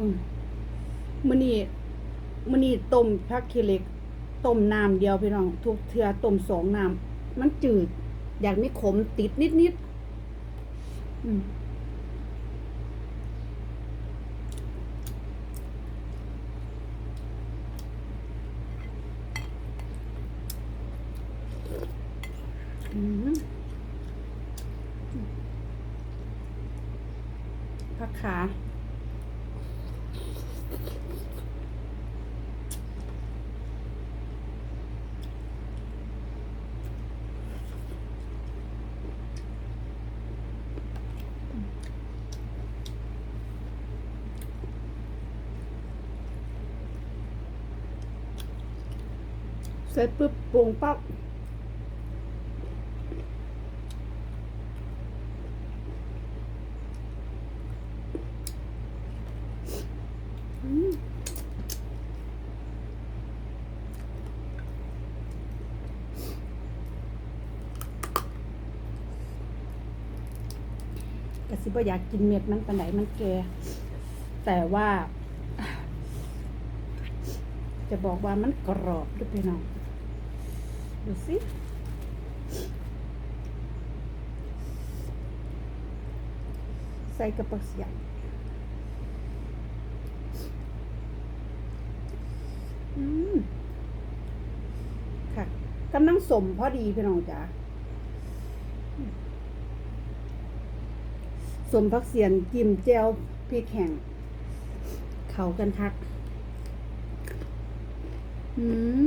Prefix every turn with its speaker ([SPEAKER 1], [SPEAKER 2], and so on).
[SPEAKER 1] มึงมื้อนี้มื้อนี้ต้มผักขี้เหล็กต้มน้ำเดียวพี่น้อง ทุกเทือต้มสองน้ำมันจืด อยากมีขมติดนิดๆอืมอืมผักขา เสร็จปุ๊บปรุงปั๊บกสิบ่อยากกินเม็ดมันปานไหนมันแก่แต่ว่า จะบอกว่ามันกรอบด้วยพี่น้อง ดูสิใส่กระปักเสียงอืมค่ะกำลังสมพอดีพี่น้องจ๋าสมพักเสียนกิมเจลพริกแห้งเขากันคัก อืม